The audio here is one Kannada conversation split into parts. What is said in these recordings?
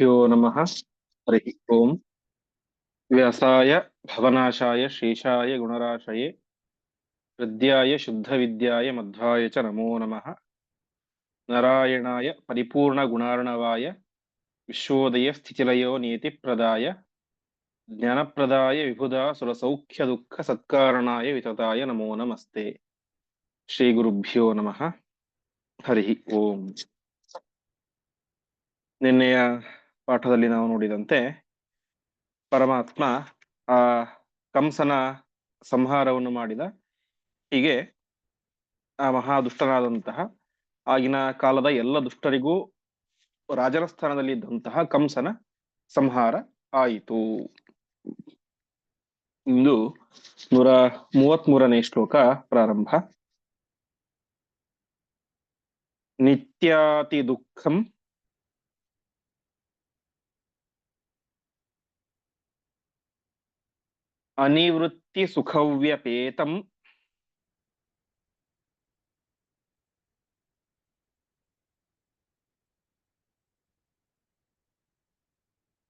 श्रीगुरुभ्यो नमः हरिः ओम् व्यासाय भवनाशाय शेषाय गुणराशये हृद्याय शुद्धविद्याय मध्वाय च नमो नमः नारायणाय परिपूर्णगुणार्णवाय विश्वोदयस्थितिलयो नियतिप्रदाय ज्ञानप्रदाय विबुधा सुरसौख्यदुःखसत्कारणाय वितताय नमो नमस्ते ಶ್ರೀಗುರುಭ್ಯೋ ನಮಃ ಹರಿ ಓಂ ನಿನ್ನೆಯ ಪಾಠದಲ್ಲಿ ನಾವು ನೋಡಿದಂತೆ ಪರಮಾತ್ಮ ಆ ಕಂಸನ ಸಂಹಾರವನ್ನು ಮಾಡಿದ. ಹೀಗೆ ಆ ಮಹಾದುಷ್ಟನಾದಂತಹ ಆಗಿನ ಕಾಲದ ಎಲ್ಲ ದುಷ್ಟರಿಗೂ ರಾಜನ ಸ್ಥಾನದಲ್ಲಿ ಇದ್ದಂತಹ ಕಂಸನ ಸಂಹಾರ ಆಯಿತು. ಇಂದು ನೂರ ಮೂವತ್ಮೂರನೇ ಶ್ಲೋಕ ಪ್ರಾರಂಭ. ನಿತ್ಯಾತಿ ದುಃಖಂ ಅನಿವೃತ್ತಿ ಸುಖವ್ಯಪೇತಂ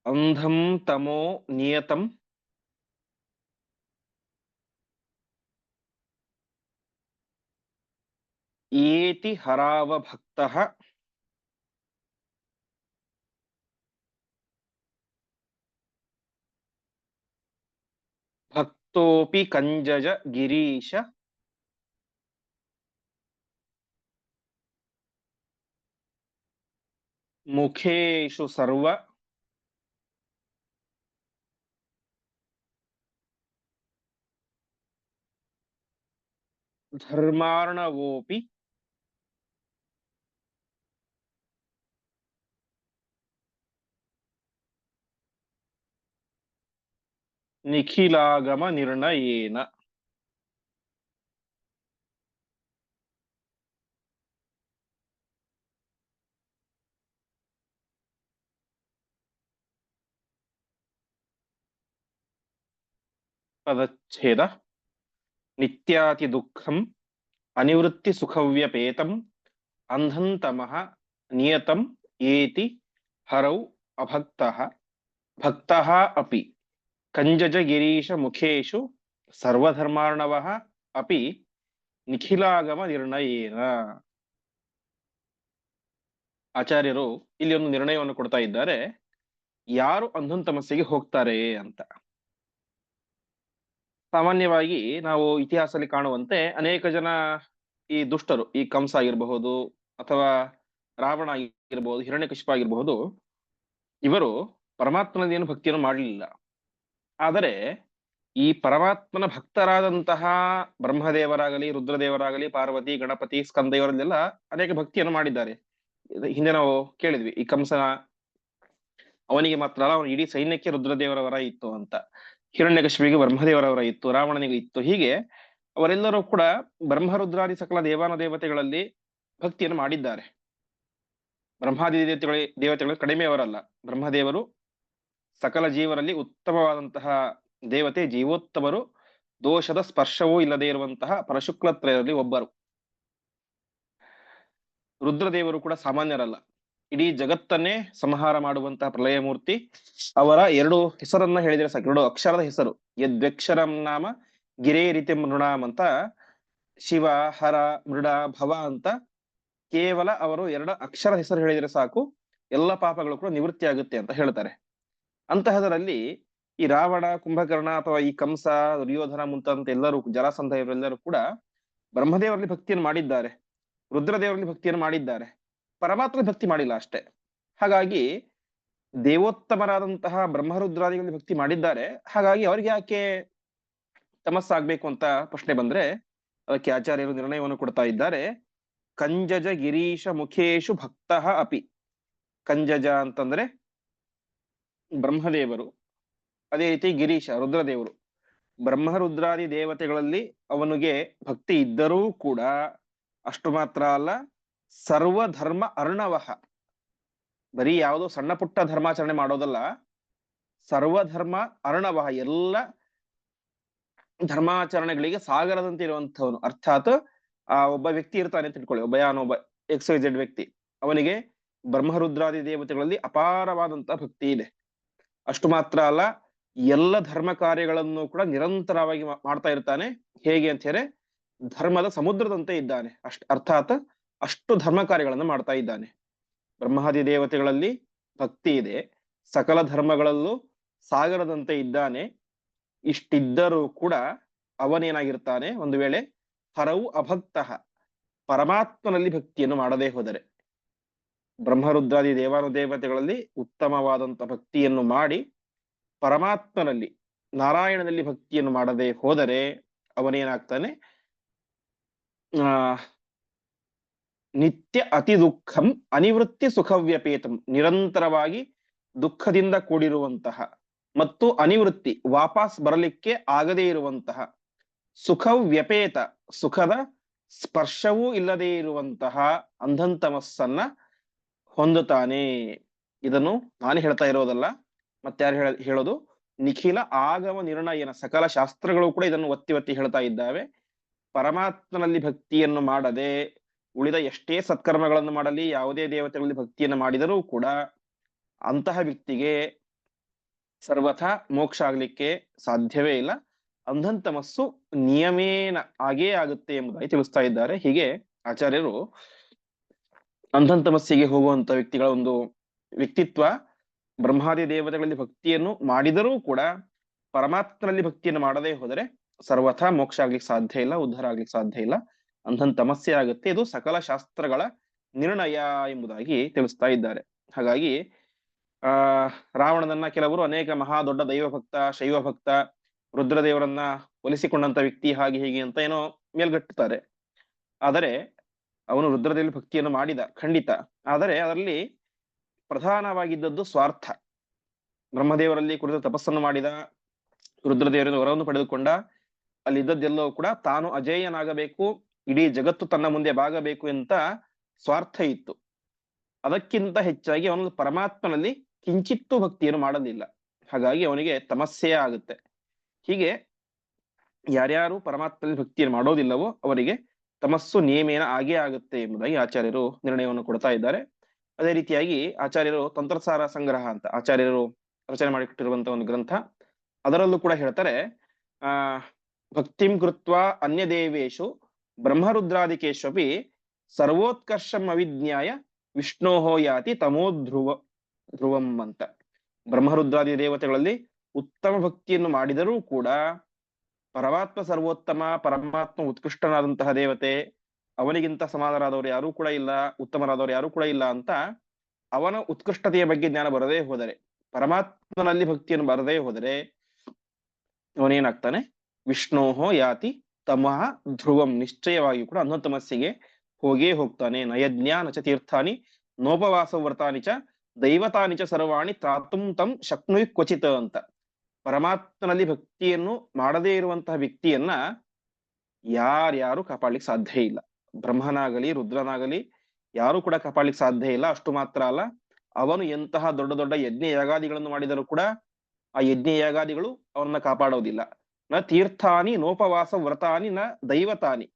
ಅಂಧಂ ತಮೋ ನಿಯತಂ ಏತಿ ಹರಾವ ಭಕ್ತಃ ಭಕ್ತೋಪಿ ಕಂಜಜ ಗಿರೀಶ ಮುಖೇಶು ಸರ್ವ ಧರ್ಮಾರ್ಣವೋಪಿ ನಿಖಿಲಾಗಮ ನಿರ್ಣಯೇನ ಪದಚ್ಛೇದ ನಿತ್ಯಾತಿ ದುಃಖಂ ಅನಿವೃತ್ತಿ ಸುಖವ್ಯಪೇತಂ ಅಂಧಂತಮಃ ನಿಯತಂ ಏತಿ ಹರೌ ಅಭಕ್ತಃ ಭಕ್ತಃ ಕಂಜಜ ಗಿರೀಶ ಮುಖೇಶು ಸರ್ವಧರ್ಮಾರ್ಣವ ಅಪಿ ನಿಖಿಲಾಗಮ ನಿರ್ಣಯೇನ ಆಚಾರ್ಯರು ಇಲ್ಲಿ ಒಂದು ನಿರ್ಣಯವನ್ನು ಕೊಡ್ತಾ ಇದ್ದಾರೆ, ಯಾರು ಅಂಧನ್ ತಮಸ್ಸೆಗೆ ಹೋಗ್ತಾರೆ ಅಂತ. ಸಾಮಾನ್ಯವಾಗಿ ನಾವು ಇತಿಹಾಸದಲ್ಲಿ ಕಾಣುವಂತೆ ಅನೇಕ ಜನ ಈ ದುಷ್ಟರು, ಈ ಕಂಸ ಆಗಿರಬಹುದು ಅಥವಾ ರಾವಣ ಆಗಿರಬಹುದು, ಹಿರಣ್ಯಕಶಿಪ ಆಗಿರಬಹುದು, ಇವರು ಪರಮಾತ್ಮನದೇನು ಭಕ್ತಿಯನ್ನು ಮಾಡಲಿಲ್ಲ. ಆದರೆ ಈ ಪರಮಾತ್ಮನ ಭಕ್ತರಾದಂತಹ ಬ್ರಹ್ಮದೇವರಾಗಲಿ, ರುದ್ರದೇವರಾಗಲಿ, ಪಾರ್ವತಿ, ಗಣಪತಿ ಸ್ಕಂದ ಇವರಲ್ಲೆಲ್ಲ ಅನೇಕ ಭಕ್ತಿಯನ್ನು ಮಾಡಿದ್ದಾರೆ. ಹಿಂದೆ ನಾವು ಕೇಳಿದ್ವಿ, ಈ ಕಂಸನ ಅವನಿಗೆ ಮಾತ್ರ ಅಲ್ಲ, ಅವನ ಇಡೀ ಸೈನ್ಯಕ್ಕೆ ರುದ್ರದೇವರವರ ಇತ್ತು ಅಂತ. ಹಿರಣ್ಯಕಶ್ಮಿಗೆ ಬ್ರಹ್ಮದೇವರವರ ಇತ್ತು, ರಾವಣನಿಗೆ ಇತ್ತು. ಹೀಗೆ ಅವರೆಲ್ಲರೂ ಕೂಡ ಬ್ರಹ್ಮರುದ್ರಾದಿ ಸಕಲ ದೇವಾನ ದೇವತೆಗಳಲ್ಲಿ ಭಕ್ತಿಯನ್ನು ಮಾಡಿದ್ದಾರೆ. ಬ್ರಹ್ಮಾದಿ ದೇವತೆಗಳ ದೇವತೆಗಳು ಕಡಿಮೆಯವರಲ್ಲ ಬ್ರಹ್ಮದೇವರು ಸಕಲ ಜೀವರಲ್ಲಿ ಉತ್ತಮವಾದಂತಹ ದೇವತೆ ಜೀವೋತ್ತಮರು, ದೋಷದ ಸ್ಪರ್ಶವೂ ಇಲ್ಲದೆ ಇರುವಂತಹ ಪರಶುಕ್ಲತ್ರಯರಲ್ಲಿ ಒಬ್ಬರು. ರುದ್ರದೇವರು ಕೂಡ ಸಾಮಾನ್ಯರಲ್ಲ. ಇಡೀ ಜಗತ್ತನ್ನೇ ಸಂಹಾರ ಮಾಡುವಂತಹ ಪ್ರಲಯ ಮೂರ್ತಿ ಅವರ ಎರಡು ಹೆಸರನ್ನ ಹೇಳಿದ್ರೆ ಸಾಕು. ಎರಡು ಅಕ್ಷರದ ಹೆಸರು. ಯದ್ವಕ್ಷರಂ ನಾಮ, ಗಿರೇ ರೀತಿ ಮೃಣಾಮ್ ಅಂತ, ಶಿವ, ಹರ ಮೃಡ ಭವ ಅಂತ ಕೇವಲ ಅವರು ಎರಡು ಅಕ್ಷರ ಹೆಸರು ಹೇಳಿದ್ರೆ ಸಾಕು. ಎಲ್ಲ ಪಾಪಗಳು ಕೂಡ ನಿವೃತ್ತಿ ಆಗುತ್ತೆ ಅಂತ ಹೇಳ್ತಾರೆ. ಅಂತಹದರಲ್ಲಿ ಈ ರಾವಣ, ಕುಂಭಕರ್ಣ ಅಥವಾ ಈ ಕಂಸ, ದುರ್ಯೋಧನ ಮುಂತಾದಂತ ಎಲ್ಲರೂ ಜರಾಸಂಧ ಇವರೆಲ್ಲರೂ ಕೂಡ ಬ್ರಹ್ಮದೇವರಲ್ಲಿ ಭಕ್ತಿಯನ್ನು ಮಾಡಿದ್ದಾರೆ. ರುದ್ರದೇವರಲ್ಲಿ ಭಕ್ತಿಯನ್ನು ಮಾಡಿದ್ದಾರೆ. ಪರಮಾತ್ಮ ಭಕ್ತಿ ಮಾಡಿಲ್ಲ ಅಷ್ಟೇ. ಹಾಗಾಗಿ ದೇವೋತ್ತಮರಾದಂತಹ ಬ್ರಹ್ಮರುದ್ರಾದಿಗಳಲ್ಲಿ ಭಕ್ತಿ ಮಾಡಿದ್ದಾರೆ. ಹಾಗಾಗಿ ಅವರಿಗೆ ಯಾಕೆ ತಮಸ್ಸಾಗ್ಬೇಕು ಅಂತ ಪ್ರಶ್ನೆ ಬಂದ್ರೆ, ಅದಕ್ಕೆ ಆಚಾರ್ಯರು ನಿರ್ಣಯವನ್ನು ಕೊಡ್ತಾ ಇದ್ದಾರೆ. ಕಂಜಜ ಗಿರೀಶ ಮುಖೇಶು ಭಕ್ತಃ ಅಪಿ. ಕಂಜಜ ಅಂತಂದ್ರೆ ಬ್ರಹ್ಮದೇವರು. ಅದೇ ರೀತಿ ಗಿರೀಶ, ರುದ್ರದೇವರು. ಬ್ರಹ್ಮರುದ್ರಾದಿ ದೇವತೆಗಳಲ್ಲಿ ಅವನಿಗೆ ಭಕ್ತಿ ಇದ್ದರೂ ಕೂಡ ಅಷ್ಟು ಮಾತ್ರ ಅಲ್ಲ, ಸರ್ವಧರ್ಮ ಅರ್ಣವಹ ಬರೀ ಯಾವುದೋ ಸಣ್ಣ ಪುಟ್ಟ ಧರ್ಮಾಚರಣೆ ಮಾಡೋದಲ್ಲ, ಸರ್ವಧರ್ಮ ಅರ್ಣವಹ ಎಲ್ಲ ಧರ್ಮಾಚರಣೆಗಳಿಗೆ ಸಾಗರದಂತೆ ಇರುವಂತವನು ಅರ್ಥಾತ್ ಆ ಒಬ್ಬ ವ್ಯಕ್ತಿ ಇರ್ತಾನೆ ಅಂತ ಇಟ್ಕೊಳ್ಳಿ ಒಬ್ಬ ಯಾನೊಬ್ಬ ಎಕ್ಸ್ ವ್ಯಕ್ತಿ. ಅವನಿಗೆ ಬ್ರಹ್ಮರುದ್ರಾದಿ ದೇವತೆಗಳಲ್ಲಿ ಅಪಾರವಾದಂತಹ ಭಕ್ತಿ ಇದೆ. ಅಷ್ಟು ಮಾತ್ರ ಅಲ್ಲ ಎಲ್ಲ ಧರ್ಮ ಕಾರ್ಯಗಳನ್ನು ಕೂಡ ನಿರಂತರವಾಗಿ ಮಾಡ್ತಾ ಇರ್ತಾನೆ. ಹೇಗೆ ಅಂತ ಹೇಳಿ ಧರ್ಮದ ಸಮುದ್ರದಂತೆ ಇದ್ದಾನೆ. ಅಷ್ಟ್, ಅರ್ಥಾತ್ ಅಷ್ಟು ಧರ್ಮ ಕಾರ್ಯಗಳನ್ನು ಮಾಡ್ತಾ ಇದ್ದಾನೆ. ಬ್ರಹ್ಮಾದಿ ದೇವತೆಗಳಲ್ಲಿ ಭಕ್ತಿ ಇದೆ. ಸಕಲ ಧರ್ಮಗಳಲ್ಲೂ ಸಾಗರದಂತೆ ಇದ್ದಾನೆ. ಇಷ್ಟಿದ್ದರೂ ಕೂಡ ಅವನೇನಾಗಿರ್ತಾನೆ? ಒಂದು ವೇಳೆ ಹರವು ಅಭಕ್ತ, ಪರಮಾತ್ಮನಲ್ಲಿ ಭಕ್ತಿಯನ್ನು ಮಾಡದೇ ಹೋದರೆ. ಬ್ರಹ್ಮರುದ್ರಾದಿ ದೇವಾನು ದೇವತೆಗಳಲ್ಲಿ ಉತ್ತಮವಾದಂತ ಭಕ್ತಿಯನ್ನು ಮಾಡಿ ಪರಮಾತ್ಮನಲ್ಲಿ, ನಾರಾಯಣನಲ್ಲಿ ಭಕ್ತಿಯನ್ನು ಮಾಡದೆ ಹೋದರೆ ಅವನೇನಾಗ್ತಾನೆ? ಆ, ನಿತ್ಯ ಅತಿ ದುಃಖಂ ಅನಿವೃತ್ತಿ ಸುಖವ್ಯಪೇತಂ, ನಿರಂತರವಾಗಿ ದುಃಖದಿಂದ ಕೂಡಿರುವಂತಹ ಮತ್ತು ಅನಿವೃತ್ತಿ ವಾಪಸ್ ಬರಲಿಕ್ಕೆ ಆಗದೇ ಇರುವಂತಹ ಸುಖವ್ಯಪೇತ, ಸುಖದ ಸ್ಪರ್ಶವೂ ಇಲ್ಲದೆ ಇರುವಂತಹ ಅಂಧಂತಮಸ್ಸನ್ನ ಹೊಂದುತ್ತಾನೆ ಇದನ್ನು ನಾನು ಹೇಳ್ತಾ ಇರೋದಲ್ಲ. ಮತ್ತೆ ಯಾರು ಹೇಳ, ಹೇಳೋದು? ನಿಖಿಲ ಆಗಮ ನಿರ್ಣಯನ ಸಕಲ ಶಾಸ್ತ್ರಗಳು ಕೂಡ ಇದನ್ನು ಒತ್ತಿ ಒತ್ತಿ ಹೇಳ್ತಾ ಇದ್ದಾವೆ. ಪರಮಾತ್ಮನಲ್ಲಿ ಭಕ್ತಿಯನ್ನು ಮಾಡದೆ ಉಳಿದ ಎಷ್ಟೇ ಸತ್ಕರ್ಮಗಳನ್ನು ಮಾಡಲಿ, ಯಾವುದೇ ದೇವತೆಗಳಲ್ಲಿ ಭಕ್ತಿಯನ್ನು ಮಾಡಿದರೂ ಕೂಡ ಅಂತಹ ವ್ಯಕ್ತಿಗೆ ಸರ್ವಥ ಮೋಕ್ಷ ಆಗ್ಲಿಕ್ಕೆ ಸಾಧ್ಯವೇ ಇಲ್ಲ. ಅಂಧಂತಮಸ್ಸು ನಿಯಮೇನ ಆಗೇ ಆಗುತ್ತೆ ಎಂಬುದಾಗಿ ತಿಳಿಸ್ತಾ ಇದ್ದಾರೆ. ಹೀಗೆ ಆಚಾರ್ಯರು ಅಂಧಂತಮಸ್ಸಿಗೆ ಹೋಗುವಂತ ವ್ಯಕ್ತಿಗಳ ಒಂದು ವ್ಯಕ್ತಿತ್ವ, ಬ್ರಹ್ಮಾದಿ ದೇವತೆಗಳಲ್ಲಿ ಭಕ್ತಿಯನ್ನು ಮಾಡಿದರೂ ಕೂಡ ಪರಮಾತ್ಮನಲ್ಲಿ ಭಕ್ತಿಯನ್ನು ಮಾಡದೇ ಹೋದರೆ ಸರ್ವಥಾ ಮೋಕ್ಷ ಆಗ್ಲಿಕ್ಕೆ ಸಾಧ್ಯ ಇಲ್ಲ, ಉದ್ಧಾರ ಆಗ್ಲಿಕ್ಕೆ ಸಾಧ್ಯ ಇಲ್ಲ. ಅಂಧನ್ ತಮಸ್ಸೆ ಆಗುತ್ತೆ. ಇದು ಸಕಲ ಶಾಸ್ತ್ರಗಳ ನಿರ್ಣಯ ಎಂಬುದಾಗಿ ತಿಳಿಸ್ತಾ ಇದ್ದಾರೆ. ಹಾಗಾಗಿ, ಆ, ರಾವಣನನ್ನ ಕೆಲವರು ಅನೇಕ ಮಹಾ ದೊಡ್ಡ ದೈವ ಭಕ್ತ, ಶೈವ ಭಕ್ತ, ರುದ್ರದೇವರನ್ನ ಒಲಿಸಿಕೊಂಡಂತ ವ್ಯಕ್ತಿ ಹಾಗೆ ಹೀಗೆ ಅಂತ ಏನೋ ಮೇಲ್ಗಟ್ಟುತ್ತಾರೆ. ಆದರೆ ಅವನು ರುದ್ರದೇವಿ ಭಕ್ತಿಯನ್ನು ಮಾಡಿದ, ಖಂಡಿತ. ಆದರೆ ಅದರಲ್ಲಿ ಪ್ರಧಾನವಾಗಿದ್ದದ್ದು ಸ್ವಾರ್ಥ. ಬ್ರಹ್ಮದೇವರಲ್ಲಿ ಕುರಿತು ತಪಸ್ಸನ್ನು ಮಾಡಿದ, ರುದ್ರದೇವರಿಂದ ವರವನ್ನು ಪಡೆದುಕೊಂಡ, ಅಲ್ಲಿದ್ದದ್ದೆಲ್ಲವೂ ಕೂಡ ತಾನು ಅಜೇಯನಾಗಬೇಕು, ಇಡೀ ಜಗತ್ತು ತನ್ನ ಮುಂದೆ ಬಾಗಬೇಕು ಅಂತ ಸ್ವಾರ್ಥ ಇತ್ತು. ಅದಕ್ಕಿಂತ ಹೆಚ್ಚಾಗಿ ಅವನು ಪರಮಾತ್ಮನಲ್ಲಿ ಕಿಂಚಿತ್ತೂ ಭಕ್ತಿಯನ್ನು ಮಾಡಲಿಲ್ಲ. ಹಾಗಾಗಿ ಅವನಿಗೆ ತಮಸ್ಸೆಯೇ ಆಗುತ್ತೆ. ಹೀಗೆ ಯಾರ್ಯಾರು ಪರಮಾತ್ಮನಲ್ಲಿ ಭಕ್ತಿಯನ್ನು ಮಾಡೋದಿಲ್ಲವೋ ಅವರಿಗೆ ತಮಸ್ಸು ನಿಯಮೇನ ಆಗೇ ಆಗುತ್ತೆ ಎಂಬುದಾಗಿ ಆಚಾರ್ಯರು ನಿರ್ಣಯವನ್ನು ಕೊಡ್ತಾ ಇದ್ದಾರೆ. ಅದೇ ರೀತಿಯಾಗಿ ಆಚಾರ್ಯರು ತಂತ್ರಸಾರ ಸಂಗ್ರಹ ಅಂತ ಆಚಾರ್ಯರು ರಚನೆ ಮಾಡಿಕೊಟ್ಟಿರುವಂತಹ ಒಂದು ಗ್ರಂಥ, ಅದರಲ್ಲೂ ಕೂಡ ಹೇಳ್ತಾರೆ, ಆ, ಭಕ್ತಿಂ ಕೃತ್ವ ಅನ್ಯ ದೇವೇಶು ಬ್ರಹ್ಮರುದ್ರಾದಿಕೇಶ್ವಪಿ ಸರ್ವೋತ್ಕರ್ಷಂ ಅವಿಜ್ಞಾಯ ವಿಷ್ಣೋಹೋ ಯಾತಿ ತಮೋಧ್ರುವ ಧ್ರುವಂ ಅಂತ. ಬ್ರಹ್ಮರುದ್ರಾದಿ ದೇವತೆಗಳಲ್ಲಿ ಉತ್ತಮ ಭಕ್ತಿಯನ್ನು ಮಾಡಿದರೂ ಕೂಡ ಪರಮಾತ್ಮ ಸರ್ವೋತ್ತಮ, ಪರಮಾತ್ಮ ಉತ್ಕೃಷ್ಟನಾದಂತಹ ದೇವತೆ, ಅವನಿಗಿಂತ ಸಮಾನರಾದವರು ಯಾರೂ ಕೂಡ ಇಲ್ಲ, ಉತ್ತಮರಾದವರು ಯಾರೂ ಕೂಡ ಇಲ್ಲ ಅಂತ ಅವನ ಉತ್ಕೃಷ್ಟತೆಯ ಬಗ್ಗೆ ಜ್ಞಾನ ಬರದೇ ಹೋದರೆ, ಪರಮಾತ್ಮನಲ್ಲಿ ಭಕ್ತಿಯನ್ನು ಬರದೇ ಹೋದರೆ ಅವನೇನಾಗ್ತಾನೆ? ವಿಷ್ಣೋಹೋ ಯಾತಿ ತಮಃ ಧ್ರುವಂ ನಿಶ್ಚಯವಾಗಿ ಕೂಡ ಅನ್ನೋ ತಮಸ್ಸಿಗೆ ಹೋಗೇ ಹೋಗ್ತಾನೆ. ನಯಜ್ಞ ನಚ ತೀರ್ಥಾನಿ ನೋಪವಾಸ ವ್ರತಾನಿ ಚ ದೈವತಾನಿ ಚ ಸರ್ವಾಣಿ ತ್ರಾತುಂ ತಂ ಶಕ್ನುಯ್ ಕ್ವಚಿತ ಅಂತ. ಪರಮಾತ್ಮನಲ್ಲಿ ಭಕ್ತಿಯನ್ನು ಮಾಡದೇ ಇರುವಂತಹ ವ್ಯಕ್ತಿಯನ್ನ ಯಾರ್ಯಾರು ಕಾಪಾಡ್ಲಿಕ್ಕೆ ಸಾಧ್ಯ ಇಲ್ಲ. ಬ್ರಹ್ಮನಾಗಲಿ, ರುದ್ರನಾಗಲಿ, ಯಾರು ಕೂಡ ಕಾಪಾಡ್ಲಿಕ್ಕೆ ಸಾಧ್ಯ ಇಲ್ಲ. ಅಷ್ಟು ಮಾತ್ರ ಅಲ್ಲ, ಅವನು ಎಂತಹ ದೊಡ್ಡ ದೊಡ್ಡ ಯಜ್ಞ ಯಾಗಾದಿಗಳನ್ನು ಮಾಡಿದರೂ ಕೂಡ ಆ ಯಜ್ಞ ಯಾಗಾದಿಗಳು ಅವನನ್ನ ಕಾಪಾಡೋದಿಲ್ಲ. ನ ತೀರ್ಥಾನಿ, ನೋಪವಾಸ, ವ್ರತಾನಿ, ನ ದೈವತಾನಿ.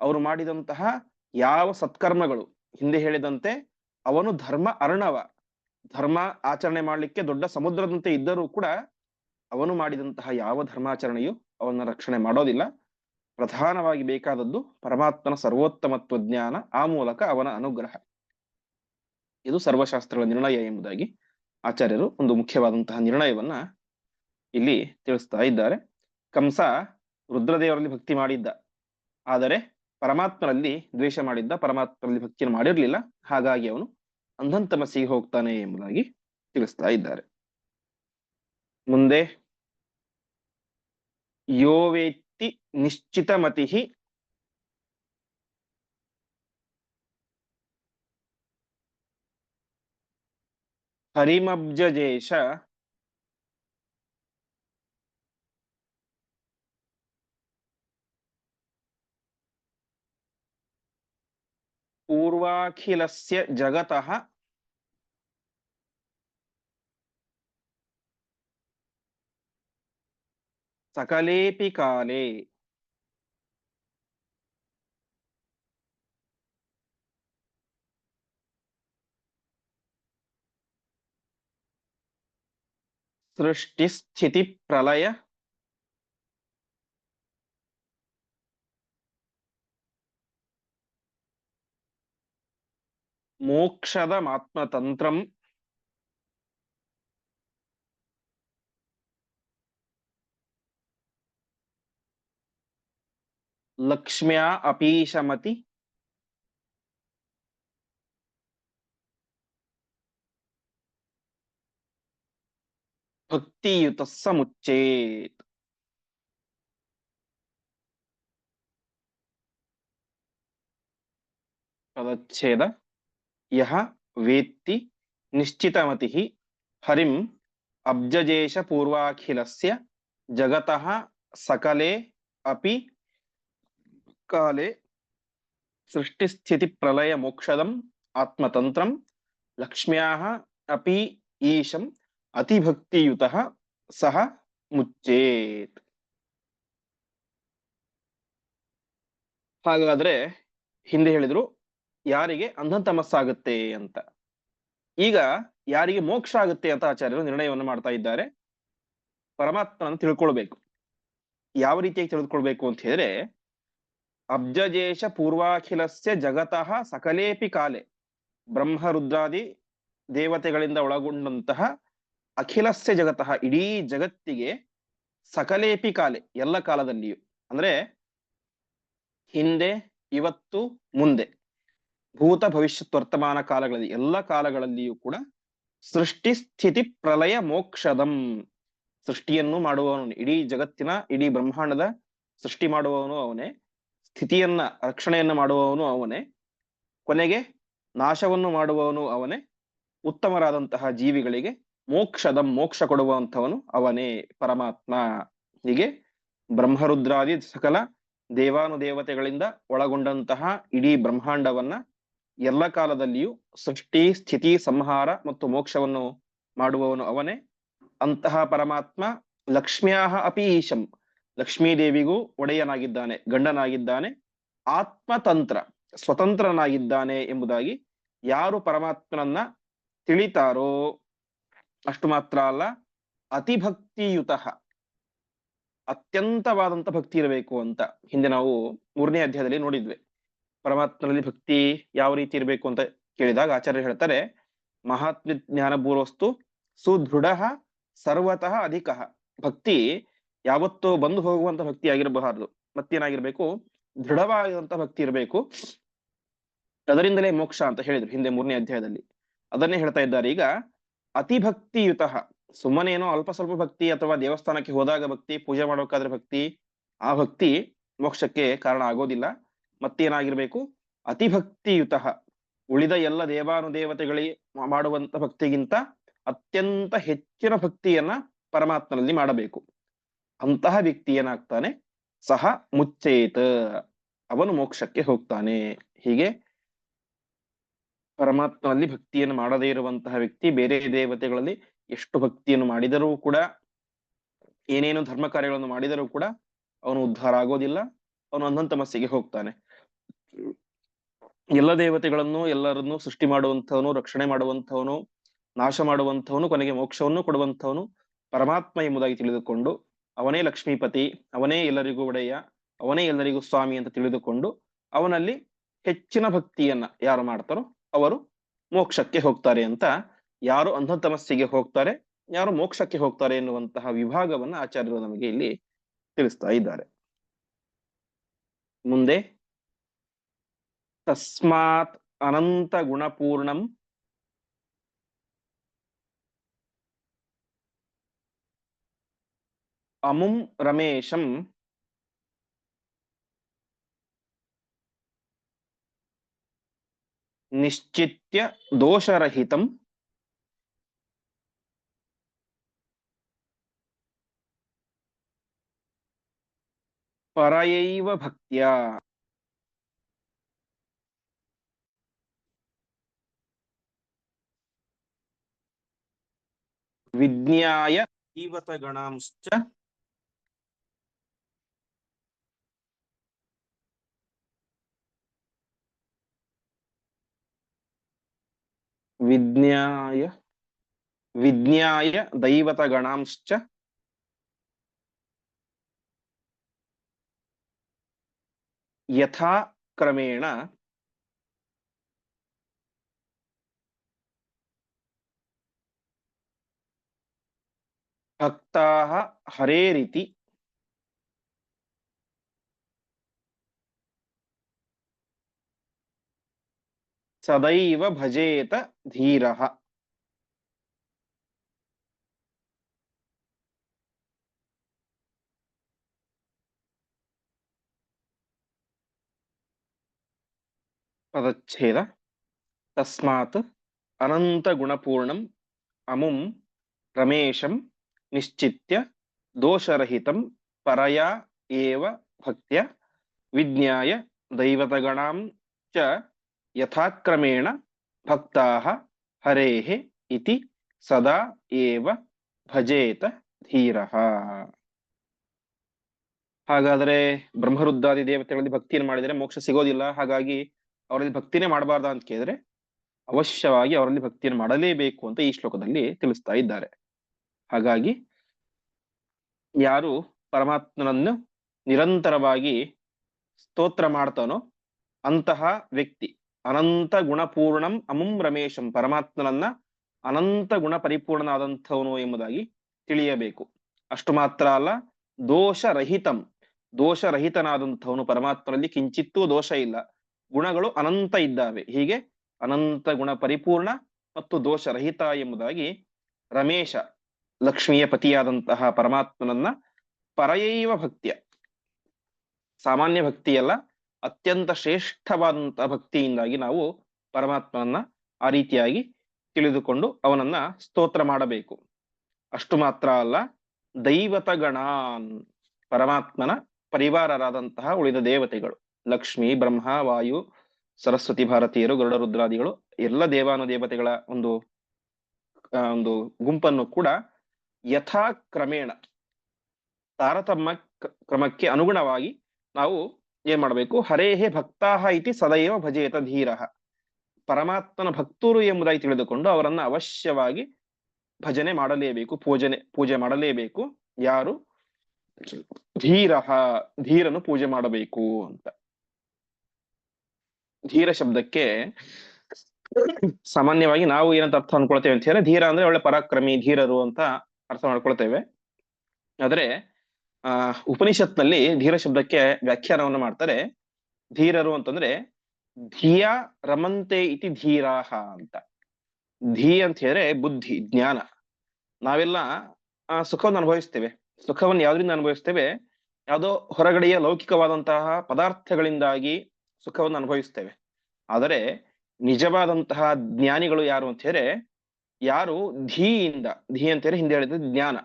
ಅವರು ಮಾಡಿದಂತಹ ಯಾವ ಸತ್ಕರ್ಮಗಳು, ಹಿಂದೆ ಹೇಳಿದಂತೆ ಅವನು ಧರ್ಮ ಅರ್ಣವ. ಧರ್ಮ ಆಚರಣೆ ಮಾಡಲಿಕ್ಕೆ ದೊಡ್ಡ ಸಮುದ್ರದಂತೆ ಇದ್ದರೂ ಕೂಡ ಅವನು ಮಾಡಿದಂತಹ ಯಾವ ಧರ್ಮಾಚರಣೆಯು ಅವನ ರಕ್ಷಣೆ ಮಾಡೋದಿಲ್ಲ. ಪ್ರಧಾನವಾಗಿ ಬೇಕಾದದ್ದು ಪರಮಾತ್ಮನ ಸರ್ವೋತ್ತಮತ್ವ ಜ್ಞಾನ, ಆ ಮೂಲಕ ಅವನ ಅನುಗ್ರಹ. ಇದು ಸರ್ವಶಾಸ್ತ್ರಗಳ ನಿರ್ಣಯ ಎಂಬುದಾಗಿ ಆಚಾರ್ಯರು ಒಂದು ಮುಖ್ಯವಾದಂತಹ ನಿರ್ಣಯವನ್ನ ಇಲ್ಲಿ ತಿಳಿಸ್ತಾ ಇದ್ದಾರೆ. ಕಂಸ ರುದ್ರದೇವರಲ್ಲಿ ಭಕ್ತಿ ಮಾಡಿದ್ದ. ಆದರೆ ಪರಮಾತ್ಮನಲ್ಲಿ ದ್ವೇಷ ಮಾಡಿದ್ದ, ಪರಮಾತ್ಮನಲ್ಲಿ ಭಕ್ತಿಯನ್ನು ಮಾಡಿರಲಿಲ್ಲ. ಹಾಗಾಗಿ ಅವನು ಅಂಧಂತಮಸ್ಸಿಗೆ ಹೋಗ್ತಾನೆ ಎಂಬುದಾಗಿ ತಿಳಿಸ್ತಾ ಇದ್ದಾರೆ. ಮುಂದೆ यो वेत्ति निश्चितमतिः। हरिमब्जेश पूर्वाखिलस्य जगतः। సకలేపి కాలే సృష్టి స్థితి ప్రళయ మోక్షదమాత్మతంత్రం ಮಾತ್ಮತಂತ್ರಂ ಲಕ್ಷ್ಮ್ಯಾ ಅಪೀಶಮತಿ ಭಕ್ತಿಯುತ ಸಮುಚ್ಚೇತ್ ಪದಚ್ಛೇದ ಯಹ ವೇತ್ತಿ ನಿಶ್ಚಿತಮತಿಃ ಹರಿಂ ಅಬ್ಜಜೇಶ ಪೂರ್ವಾಖಿಲಸ್ಯ ಜಗತಃ ಸಕಲೆ ಅಪಿ ಕಾಲೆ ಸೃಷ್ಟಿಸ್ಥಿತಿ ಪ್ರಲಯ ಮೋಕ್ಷದಂ ಆತ್ಮತಂತ್ರಂ ಲಕ್ಷ್ಮ್ಯಾ ಅಪಿ ಈಶಂ ಅತಿಭಕ್ತಿಯುತ ಸಹ ಮುಚ್ಚೇತ್. ಹಾಗಾದ್ರೆ ಹಿಂದೆ ಹೇಳಿದ್ರು ಯಾರಿಗೆ ಅಂಧತಮಸ್ಸಾಗುತ್ತೆ ಅಂತ. ಈಗ ಯಾರಿಗೆ ಮೋಕ್ಷ ಆಗುತ್ತೆ ಅಂತ ಆಚಾರ್ಯರು ನಿರ್ಣಯವನ್ನು ಮಾಡ್ತಾ ಇದ್ದಾರೆ. ಪರಮಾತ್ಮನ ತಿಳ್ಕೊಳ್ಬೇಕು. ಯಾವ ರೀತಿಯಾಗಿ ತಿಳಿದುಕೊಳ್ಬೇಕು ಅಂತ ಹೇಳಿದ್ರೆ ಅಬ್ಜಜೇಶ ಪೂರ್ವಾಖಿಲಸ್ಯ ಜಗತಃ ಸಕಲೇಪಿ ಕಾಲೆ ಬ್ರಹ್ಮ ರುದ್ರಾದಿ ದೇವತೆಗಳಿಂದ ಒಳಗೊಂಡಂತಹ ಅಖಿಲಸ್ಯ ಜಗತಃ ಇಡೀ ಜಗತ್ತಿಗೆ ಸಕಲೇಪಿ ಕಾಲೆ, ಎಲ್ಲ ಕಾಲದಲ್ಲಿಯೂ. ಅಂದ್ರೆ ಹಿಂದೆ, ಇವತ್ತು, ಮುಂದೆ. ಭೂತ ಭವಿಷ್ಯತ್ ವರ್ತಮಾನ ಕಾಲಗಳಲ್ಲಿ, ಎಲ್ಲ ಕಾಲಗಳಲ್ಲಿಯೂ ಕೂಡ ಸೃಷ್ಟಿ, ಸ್ಥಿತಿ, ಪ್ರಲಯ, ಮೋಕ್ಷದಂ. ಸೃಷ್ಟಿಯನ್ನು ಮಾಡುವವನು, ಇಡೀ ಜಗತ್ತಿನ, ಇಡೀ ಬ್ರಹ್ಮಾಂಡದ ಸೃಷ್ಟಿ ಮಾಡುವವನು ಅವನೇ. ಸ್ಥಿತಿಯನ್ನ, ರಕ್ಷಣೆಯನ್ನು ಮಾಡುವವನು ಅವನೇ. ಕೊನೆಗೆ ನಾಶವನ್ನು ಮಾಡುವವನು ಅವನೇ. ಉತ್ತಮರಾದಂತಹ ಜೀವಿಗಳಿಗೆ ಮೋಕ್ಷದ ಮೋಕ್ಷ ಕೊಡುವಂಥವನು ಅವನೇ. ಪರಮಾತ್ಮ ಹೀಗೆ ಬ್ರಹ್ಮರುದ್ರಾದಿ ಸಕಲ ದೇವಾನುದೇವತೆಗಳಿಂದ ಒಳಗೊಂಡಂತಹ ಇಡೀ ಬ್ರಹ್ಮಾಂಡವನ್ನ ಎಲ್ಲ ಕಾಲದಲ್ಲಿಯೂ ಸೃಷ್ಟಿ, ಸ್ಥಿತಿ, ಸಂಹಾರ ಮತ್ತು ಮೋಕ್ಷವನ್ನು ಮಾಡುವವನು ಅವನೇ. ಅಂತಹ ಪರಮಾತ್ಮ ಲಕ್ಷ್ಮ್ಯಾಹ ಅಪಿ ಈಶಂ ಲಕ್ಷ್ಮೀದೇವಿಗೂ ಒಡೆಯನಾಗಿದ್ದಾನೆ, ಗಂಡನಾಗಿದ್ದಾನೆ, ಆತ್ಮತಂತ್ರ, ಸ್ವತಂತ್ರನಾಗಿದ್ದಾನೆ ಎಂಬುದಾಗಿ ಯಾರು ಪರಮಾತ್ಮನನ್ನ ತಿಳಿತಾರೋ ಅಷ್ಟು ಮಾತ್ರ ಅಲ್ಲ, ಅತಿಭಕ್ತಿಯುತ ಅತ್ಯಂತವಾದಂತ ಭಕ್ತಿ ಇರಬೇಕು ಅಂತ ಹಿಂದೆ ನಾವು ಮೂರನೇ ಅಧ್ಯಾಯದಲ್ಲಿ ನೋಡಿದ್ವಿ. ಪರಮಾತ್ಮನಲ್ಲಿ ಭಕ್ತಿ ಯಾವ ರೀತಿ ಇರಬೇಕು ಅಂತ ಕೇಳಿದಾಗ ಆಚಾರ್ಯ ಹೇಳ್ತಾರೆ ಮಹಾತ್ಮ ಜ್ಞಾನಪೂರ್ವಸ್ತು ಸುದೃಢ ಸರ್ವತಃ ಅಧಿಕ. ಭಕ್ತಿ ಯಾವತ್ತೂ ಬಂದು ಹೋಗುವಂತ ಭಕ್ತಿ ಆಗಿರಬಾರದು. ಮತ್ತೇನಾಗಿರ್ಬೇಕು? ದೃಢವಾಗಿರುವಂತಹ ಭಕ್ತಿ ಇರಬೇಕು. ಅದರಿಂದಲೇ ಮೋಕ್ಷ ಅಂತ ಹೇಳಿದ್ರು ಹಿಂದೆ ಮೂರನೇ ಅಧ್ಯಾಯದಲ್ಲಿ. ಅದನ್ನೇ ಹೇಳ್ತಾ ಇದ್ದಾರೆ. ಈಗ ಅತಿಭಕ್ತಿಯುತ, ಸುಮ್ಮನೇನೋ ಅಲ್ಪ ಸ್ವಲ್ಪ ಭಕ್ತಿ ಅಥವಾ ದೇವಸ್ಥಾನಕ್ಕೆ ಹೋದಾಗ ಭಕ್ತಿ, ಪೂಜೆ ಮಾಡಬೇಕಾದ್ರೆ ಭಕ್ತಿ, ಆ ಭಕ್ತಿ ಮೋಕ್ಷಕ್ಕೆ ಕಾರಣ ಆಗೋದಿಲ್ಲ. ಮತ್ತೇನಾಗಿರ್ಬೇಕು? ಅತಿಭಕ್ತಿಯುತ, ಉಳಿದ ಎಲ್ಲ ದೇವಾನುದೇವತೆಗಳಿಗೆ ಮಾಡುವಂತ ಭಕ್ತಿಗಿಂತ ಅತ್ಯಂತ ಹೆಚ್ಚಿನ ಭಕ್ತಿಯನ್ನ ಪರಮಾತ್ಮನಲ್ಲಿ ಮಾಡಬೇಕು. ಅಂತಹ ವ್ಯಕ್ತಿ ಏನಾಗ್ತಾನೆ? ಸಹ ಮುಚ್ಚೇತ. ಅವನು ಮೋಕ್ಷಕ್ಕೆ ಹೋಗ್ತಾನೆ. ಹೀಗೆ ಪರಮಾತ್ಮನಲ್ಲಿ ಭಕ್ತಿಯನ್ನು ಮಾಡದೇ ಇರುವಂತಹ ವ್ಯಕ್ತಿ ಬೇರೆ ದೇವತೆಗಳಲ್ಲಿ ಎಷ್ಟು ಭಕ್ತಿಯನ್ನು ಮಾಡಿದರೂ ಕೂಡ, ಏನೇನು ಧರ್ಮ ಕಾರ್ಯಗಳನ್ನು ಮಾಡಿದರೂ ಕೂಡ ಅವನು ಉದ್ಧಾರ ಆಗೋದಿಲ್ಲ. ಅವನು ಅಂಧಂತಮಸ್ಸಿಗೆ ಹೋಗ್ತಾನೆ. ಎಲ್ಲ ದೇವತೆಗಳನ್ನು, ಎಲ್ಲರನ್ನು ಸೃಷ್ಟಿ ಮಾಡುವಂಥವನು, ರಕ್ಷಣೆ ಮಾಡುವಂಥವನು, ನಾಶ ಮಾಡುವಂಥವನು, ಕೊನೆಗೆ ಮೋಕ್ಷವನ್ನು ಕೊಡುವಂಥವನು ಪರಮಾತ್ಮ ಎಂಬುದಾಗಿ ತಿಳಿದುಕೊಂಡು ಅವನೇ ಲಕ್ಷ್ಮೀಪತಿ, ಅವನೇ ಎಲ್ಲರಿಗೂ ಒಡೆಯ, ಅವನೇ ಎಲ್ಲರಿಗೂ ಸ್ವಾಮಿ ಅಂತ ತಿಳಿದುಕೊಂಡು ಅವನಲ್ಲಿ ಹೆಚ್ಚಿನ ಭಕ್ತಿಯನ್ನ ಯಾರು ಮಾಡ್ತಾರೋ ಅವರು ಮೋಕ್ಷಕ್ಕೆ ಹೋಗ್ತಾರೆ ಅಂತ ಯಾರು ಅಂಧತಮಸ್ಸಿಗೆ ಹೋಗ್ತಾರೆ, ಯಾರು ಮೋಕ್ಷಕ್ಕೆ ಹೋಗ್ತಾರೆ ಎನ್ನುವಂತಹ ವಿಭಾಗವನ್ನ ಆಚಾರ್ಯರು ನಮಗೆ ಇಲ್ಲಿ ತಿಳಿಸ್ತಾ ಇದ್ದಾರೆ. ಮುಂದೆ ತಸ್ಮಾತ್ ಅನಂತ ಗುಣಪೂರ್ಣಂ ಅಮುಂ ರಮೇಶಂ ನಿಶ್ಚಿತ್ಯ ದೋಷರಹಿತಂ ಪರಯೈವ ಭಕ್ತ್ಯ ವಿಜ್ಞಾಯ ಜೀವತಗಣಾಂಶ್ಚ ವಿಜ್ಞಾಯ ವಿಜ್ಞಾಯ ದೈವತಗಣಾಂಶ್ಚ ಯಥಾ ಕ್ರಮೇಣ ಭಕ್ತಾಃ ಹರೇರಿತಿ ಸದೈವ ಭಜೇತ ಧೀರಃ ಪದಚ್ಛೇದ ತಸ್ಮಾತ್ ಅನಂತ ಗುಣಪೂರ್ಣಂ ಅಮುಂ ರಮೇಶಂ ನಿಶ್ಚಿತ್ಯ ದೋಷರಹಿತಂ ಪರಯಾ ಏವ ಭಕ್ತ್ಯ ವಿಜ್ಞಾಯ ದೈವತಗಣಾಂ ಚ ಯಥಾಕ್ರಮೇಣ ಭಕ್ತಾಃ ಹರೇ ಇತಿ ಸದಾ ಏವ ಭಜೇತ ಧೀರಃ. ಹಾಗಾದರೆ ಬ್ರಹ್ಮರುದ್ರಾದಿ ದೇವತೆಗಳಲ್ಲಿ ಭಕ್ತಿಯನ್ನು ಮಾಡಿದರೆ ಮೋಕ್ಷ ಸಿಗೋದಿಲ್ಲ. ಹಾಗಾಗಿ ಅವರಲ್ಲಿ ಭಕ್ತಿನೇ ಮಾಡಬಾರ್ದ ಅಂತ ಕೇಳಿದ್ರೆ ಅವಶ್ಯವಾಗಿ ಅವರಲ್ಲಿ ಭಕ್ತಿಯನ್ನು ಮಾಡಲೇಬೇಕು ಅಂತ ಈ ಶ್ಲೋಕದಲ್ಲಿ ತಿಳಿಸ್ತಾ ಇದ್ದಾರೆ. ಹಾಗಾಗಿ ಯಾರು ಪರಮಾತ್ಮನನ್ನು ನಿರಂತರವಾಗಿ ಸ್ತೋತ್ರ ಮಾಡ್ತಾನೋ ಅಂತಹ ವ್ಯಕ್ತಿ ಅನಂತ ಗುಣಪೂರ್ಣಂ ಅಮುಂ ರಮೇಶಂ. ಪರಮಾತ್ಮನನ್ನ ಅನಂತ ಗುಣ ಪರಿಪೂರ್ಣನಾದಂಥವನು ಎಂಬುದಾಗಿ ತಿಳಿಯಬೇಕು. ಅಷ್ಟು ಮಾತ್ರ ಅಲ್ಲ, ದೋಷರಹಿತಂ. ದೋಷರಹಿತನಾದಂಥವನು ಪರಮಾತ್ಮನಲ್ಲಿ ಕಿಂಚಿತ್ತೂ ದೋಷ ಇಲ್ಲ. ಗುಣಗಳು ಅನಂತ ಇದ್ದಾವೆ. ಹೀಗೆ ಅನಂತ ಗುಣ ಪರಿಪೂರ್ಣ ಮತ್ತು ದೋಷರಹಿತ ಎಂಬುದಾಗಿ ರಮೇಶ, ಲಕ್ಷ್ಮಿಯ ಪತಿಯಾದಂತಹ ಪರಮಾತ್ಮನನ್ನ ಪರಯೈವ ಭಕ್ತಿಯ, ಸಾಮಾನ್ಯ ಭಕ್ತಿಯಲ್ಲ ಅತ್ಯಂತ ಶ್ರೇಷ್ಠವಾದಂತಹ ಭಕ್ತಿಯಿಂದಾಗಿ ನಾವು ಪರಮಾತ್ಮನನ್ನ ಆ ರೀತಿಯಾಗಿ ತಿಳಿದುಕೊಂಡು ಅವನನ್ನ ಸ್ತೋತ್ರ ಮಾಡಬೇಕು. ಅಷ್ಟು ಮಾತ್ರ ಅಲ್ಲ ದೈವತ ದೈವತಗಣಾನ್, ಪರಮಾತ್ಮನ ಪರಿವಾರರಾದಂತಹ ಉಳಿದ ದೇವತೆಗಳು, ಲಕ್ಷ್ಮಿ, ಬ್ರಹ್ಮ, ವಾಯು, ಸರಸ್ವತಿ ಭಾರತೀಯರು, ಗರುಡ ರುದ್ರಾದಿಗಳು, ಎಲ್ಲ ದೇವಾನು ದೇವತೆಗಳ ಒಂದು ಒಂದು ಗುಂಪನ್ನು ಕೂಡ ಯಥಾ ಕ್ರಮೇಣ ತಾರತಮ್ಯ ಕ್ರಮಕ್ಕೆ ಅನುಗುಣವಾಗಿ ನಾವು ಏನ್ ಮಾಡಬೇಕು? ಹರೇಹೇ ಭಕ್ತಾಹ ಇತಿ ಸದೈವ ಭಜೇತ ಧೀರಃ. ಪರಮಾತ್ಮನ ಭಕ್ತರು ಎಂಬುದಾಗಿ ತಿಳಿದುಕೊಂಡು ಅವರನ್ನ ಅವಶ್ಯವಾಗಿ ಭಜನೆ ಮಾಡಲೇಬೇಕು, ಪೂಜನೆ, ಪೂಜೆ ಮಾಡಲೇಬೇಕು. ಯಾರು? ಧೀರಃ, ಧೀರನು ಪೂಜೆ ಮಾಡಬೇಕು ಅಂತ. ಧೀರ ಶಬ್ದಕ್ಕೆ ಸಾಮಾನ್ಯವಾಗಿ ನಾವು ಏನಂತ ಅರ್ಥ ಅನ್ಕೊಳ್ತೇವೆ ಅಂತ ಹೇಳಿದ್ರೆ, ಧೀರ ಅಂದ್ರೆ ಒಳ್ಳೆ ಪರಾಕ್ರಮಿ, ಧೀರರು ಅಂತ ಅರ್ಥ ಮಾಡ್ಕೊಳ್ತೇವೆ. ಆದ್ರೆ ಆ, ಉಪನಿಷತ್ನಲ್ಲಿ ಧೀರ ಶಬ್ದಕ್ಕೆ ವ್ಯಾಖ್ಯಾನವನ್ನು ಮಾಡ್ತಾರೆ. ಧೀರರು ಅಂತಂದ್ರೆ, ಧಿಯ ರಮಂತೆ ಇತಿ ಧೀರಾಹ ಅಂತ. ಧೀ ಅಂತ ಹೇಳಿದ್ರೆ ಬುದ್ಧಿ, ಜ್ಞಾನ. ನಾವೆಲ್ಲ, ಆ, ಸುಖವನ್ನು ಅನುಭವಿಸ್ತೇವೆ. ಸುಖವನ್ನು ಯಾವ್ದ್ರಿಂದ ಅನುಭವಿಸ್ತೇವೆ? ಯಾವುದೋ ಹೊರಗಡೆಯ ಲೌಕಿಕವಾದಂತಹ ಪದಾರ್ಥಗಳಿಂದಾಗಿ ಸುಖವನ್ನು ಅನುಭವಿಸ್ತೇವೆ. ಆದರೆ, ನಿಜವಾದಂತಹ ಜ್ಞಾನಿಗಳು ಯಾರು ಅಂತ ಹೇಳಿದ್ರೆ, ಯಾರು ಧೀಯಿಂದ, ಧೀ ಅಂತ ಹೇಳಿ ಹಿಂದೆ ಹೇಳಿದ ಜ್ಞಾನ.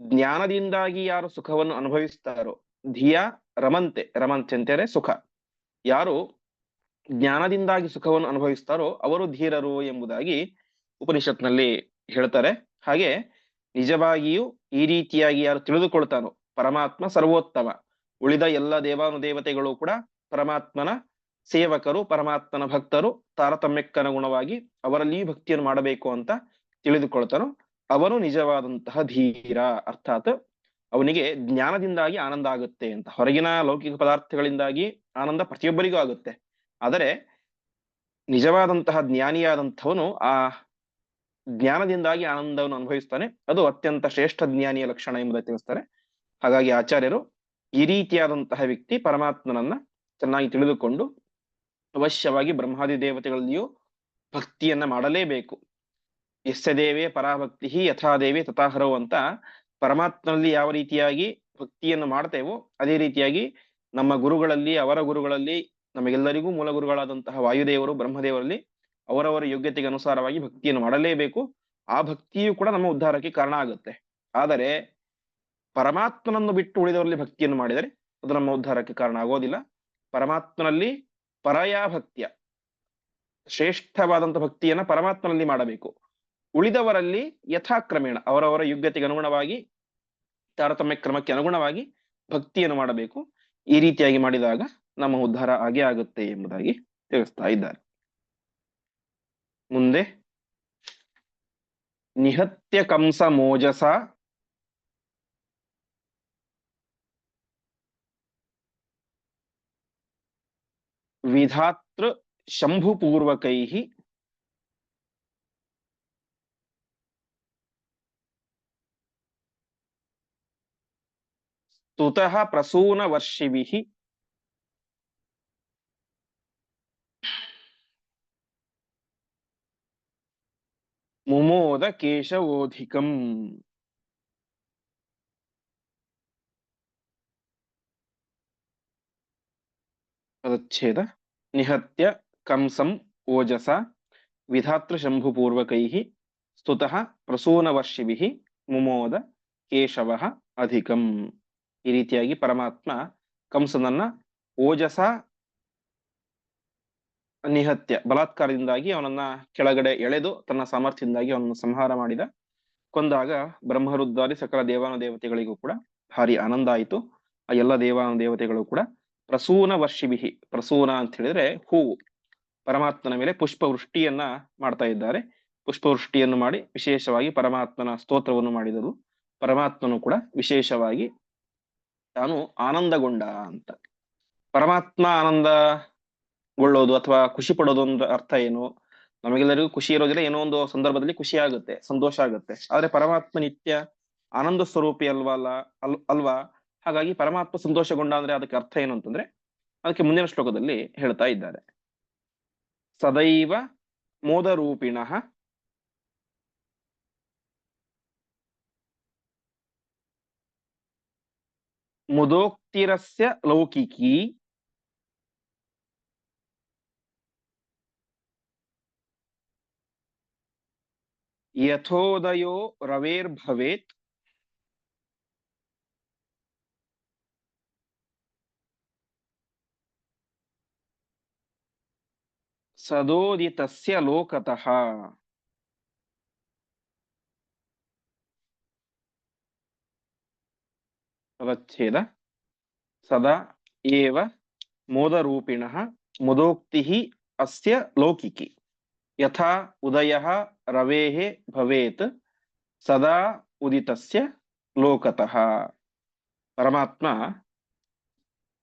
ಜ್ಞಾನದಿಂದಾಗಿ ಯಾರು ಸುಖವನ್ನು ಅನುಭವಿಸ್ತಾರೋ, ಧಿಯ ರಮಂತೆ ರಮಂತೆ ಅಂತ ಸುಖ. ಯಾರು ಜ್ಞಾನದಿಂದಾಗಿ ಸುಖವನ್ನು ಅನುಭವಿಸ್ತಾರೋ, ಅವರು ಧೀರರು ಎಂಬುದಾಗಿ ಉಪನಿಷತ್ನಲ್ಲಿ ಹೇಳ್ತಾರೆ. ಹಾಗೆ ನಿಜವಾಗಿಯೂ ಈ ರೀತಿಯಾಗಿ ಯಾರು ತಿಳಿದುಕೊಳ್ತಾನೋ, ಪರಮಾತ್ಮ ಸರ್ವೋತ್ತಮ. ಉಳಿದ ಎಲ್ಲ ದೇವಾನುದೇವತೆಗಳು ಕೂಡ ಪರಮಾತ್ಮನ ಸೇವಕರು, ಪರಮಾತ್ಮನ ಭಕ್ತರು, ತಾರತಮ್ಯಕ್ಕನುಗುಣವಾಗಿ ಅವರಲ್ಲಿಯೂ ಭಕ್ತಿಯನ್ನು ಮಾಡಬೇಕು ಅಂತ ತಿಳಿದುಕೊಳ್ತಾನೋ ಅವನು ನಿಜವಾದಂತಹ ಧೀರ, ಅರ್ಥಾತ್ ಅವನಿಗೆ ಜ್ಞಾನದಿಂದಾಗಿ ಆನಂದ ಆಗುತ್ತೆ ಅಂತ. ಹೊರಗಿನ ಲೌಕಿಕ ಪದಾರ್ಥಗಳಿಂದಾಗಿ ಆನಂದ ಪ್ರತಿಯೊಬ್ಬರಿಗೂ ಆಗುತ್ತೆ. ಆದರೆ ನಿಜವಾದಂತಹ ಜ್ಞಾನಿಯಾದಂಥವನು ಆ ಜ್ಞಾನದಿಂದಾಗಿ ಆನಂದವನ್ನು ಅನುಭವಿಸ್ತಾನೆ. ಅದು ಅತ್ಯಂತ ಶ್ರೇಷ್ಠ ಜ್ಞಾನಿಯ ಲಕ್ಷಣ ಎಂಬುದಾಗಿ ತಿಳಿಸ್ತಾರೆ. ಹಾಗಾಗಿ ಆಚಾರ್ಯರು ಈ ರೀತಿಯಾದಂತಹ ವ್ಯಕ್ತಿ ಪರಮಾತ್ಮನನ್ನ ಚೆನ್ನಾಗಿ ತಿಳಿದುಕೊಂಡು ಅವಶ್ಯವಾಗಿ ಬ್ರಹ್ಮಾದಿ ದೇವತೆಗಳಲ್ಲಿಯೂ ಭಕ್ತಿಯನ್ನ ಮಾಡಲೇಬೇಕು. ಯಸ್ಯ ದೇವೇ ಪರಾಭಕ್ತಿ ಯಥಾ ದೇವೇ ತಥಾಹರವು ಅಂತ ಪರಮಾತ್ಮನಲ್ಲಿ ಯಾವ ರೀತಿಯಾಗಿ ಭಕ್ತಿಯನ್ನು ಮಾಡ್ತೇವೋ ಅದೇ ರೀತಿಯಾಗಿ ನಮ್ಮ ಗುರುಗಳಲ್ಲಿ, ಅವರ ಗುರುಗಳಲ್ಲಿ, ನಮಗೆಲ್ಲರಿಗೂ ಮೂಲ ಗುರುಗಳಾದಂತಹ ವಾಯುದೇವರು, ಬ್ರಹ್ಮದೇವರಲ್ಲಿ ಅವರವರ ಯೋಗ್ಯತೆಗೆ ಅನುಸಾರವಾಗಿ ಭಕ್ತಿಯನ್ನು ಮಾಡಲೇಬೇಕು. ಆ ಭಕ್ತಿಯು ಕೂಡ ನಮ್ಮ ಉದ್ಧಾರಕ್ಕೆ ಕಾರಣ ಆಗುತ್ತೆ. ಆದರೆ ಪರಮಾತ್ಮನನ್ನು ಬಿಟ್ಟು ಉಳಿದವರಲ್ಲಿ ಭಕ್ತಿಯನ್ನು ಮಾಡಿದರೆ ಅದು ನಮ್ಮ ಉದ್ಧಾರಕ್ಕೆ ಕಾರಣ ಆಗೋದಿಲ್ಲ. ಪರಮಾತ್ಮನಲ್ಲಿ ಪರಯಾ ಭಕ್ತಿಯ ಶ್ರೇಷ್ಠವಾದಂತಹ ಭಕ್ತಿಯನ್ನ ಪರಮಾತ್ಮನಲ್ಲಿ ಮಾಡಬೇಕು. ಉಳಿದವರಲ್ಲಿ ಯಥಾಕ್ರಮೇಣ ಅವರವರ ಯೋಗ್ಯತೆಗೆ ಅನುಗುಣವಾಗಿ ತಾರತಮ್ಯ ಕ್ರಮಕ್ಕೆ ಅನುಗುಣವಾಗಿ ಭಕ್ತಿಯನ್ನು ಮಾಡಬೇಕು. ಈ ರೀತಿಯಾಗಿ ಮಾಡಿದಾಗ ನಮ್ಮ ಉದ್ಧಾರ ಆಗೇ ಆಗುತ್ತೆ ಎಂಬುದಾಗಿ ತಿಳಿಸ್ತಾ ಇದ್ದಾರೆ. ಮುಂದೆ, ನಿಹತ್ಯ ಕಂಸ ಮೋಜಸ. ವಿಧಾತೃ ಶಂಭುಪೂರ್ವಕೈಃ प्रसून वर्षि मुमोद केशवोधिक पदछेद निहत कंसम् ओजस। विधातृशंभुपूर्वक स्तुत प्रसूनवर्षि मुमोद केशव अधिकम्। ಈ ರೀತಿಯಾಗಿ ಪರಮಾತ್ಮ ಕಂಸನನ್ನ ಓಜಸ ನಿಹತ್ಯ ಬಲಾತ್ಕಾರದಿಂದಾಗಿ ಅವನನ್ನ ಕೆಳಗಡೆ ಎಳೆದು ತನ್ನ ಸಾಮರ್ಥ್ಯದಿಂದಾಗಿ ಅವನನ್ನು ಸಂಹಾರ ಮಾಡಿದ. ಕೊಂದಾಗ ಬ್ರಹ್ಮರುದ್ಧಾರಿ ಸಕಲ ದೇವಾನ ದೇವತೆಗಳಿಗೂ ಕೂಡ ಭಾರಿ ಆನಂದ ಆಯಿತು. ಆ ಎಲ್ಲ ದೇವಾನ ದೇವತೆಗಳು ಕೂಡ ಪ್ರಸೂನ ವರ್ಷಿಬಿಹಿ ಪ್ರಸೂನ ಅಂತ ಹೇಳಿದ್ರೆ ಹೂವು. ಪರಮಾತ್ಮನ ಮೇಲೆ ಪುಷ್ಪವೃಷ್ಟಿಯನ್ನ ಮಾಡ್ತಾ ಇದ್ದಾರೆ. ಪುಷ್ಪವೃಷ್ಟಿಯನ್ನು ಮಾಡಿ ವಿಶೇಷವಾಗಿ ಪರಮಾತ್ಮನ ಸ್ತೋತ್ರವನ್ನು ಮಾಡಿದರು. ಪರಮಾತ್ಮನು ಕೂಡ ವಿಶೇಷವಾಗಿ ತಾನು ಆನಂದಗೊಂಡ ಅಂತ. ಪರಮಾತ್ಮ ಆನಂದಗೊಳ್ಳೋದು ಅಥವಾ ಖುಷಿ ಪಡೋದು ಅರ್ಥ ಏನು? ನಮಗೆಲ್ಲರಿಗೂ ಖುಷಿ ಇರೋದಿಲ್ಲ, ಏನೋ ಒಂದು ಸಂದರ್ಭದಲ್ಲಿ ಖುಷಿ ಆಗುತ್ತೆ, ಸಂತೋಷ ಆಗುತ್ತೆ. ಆದ್ರೆ ಪರಮಾತ್ಮ ನಿತ್ಯ ಆನಂದ ಸ್ವರೂಪಿ ಅಲ್ವಾ ಅಲ್ಲ, ಅಲ್, ಅಲ್ವಾ? ಹಾಗಾಗಿ ಪರಮಾತ್ಮ ಸಂತೋಷಗೊಂಡ ಅಂದ್ರೆ ಅದಕ್ಕೆ ಅರ್ಥ ಏನು ಅಂತಂದ್ರೆ ಅದಕ್ಕೆ ಮುಂದಿನ ಶ್ಲೋಕದಲ್ಲಿ ಹೇಳ್ತಾ ಇದ್ದಾರೆ. ಸದೈವ ಮೋದರೂಪಿಣಃ मुदोक्तिर लौकिकी। यथोदयो रवेर्भवेत्। सदोदितस्य लोकतः। ಪದಚ್ಛೇದ ಸದಾ ಏವ ಮೋದರೂಪಿಣಃ ಮುದೋಕ್ತಿ ಅಸ್ಯ ಲೌಕಿಕಿ ಯಥಾ ಉದಯ ರವೇ ಭವೇತ್ ಸದಾ ಉದಿತಸ್ಯ ಲೋಕತಃ ಪರಮಾತ್ಮ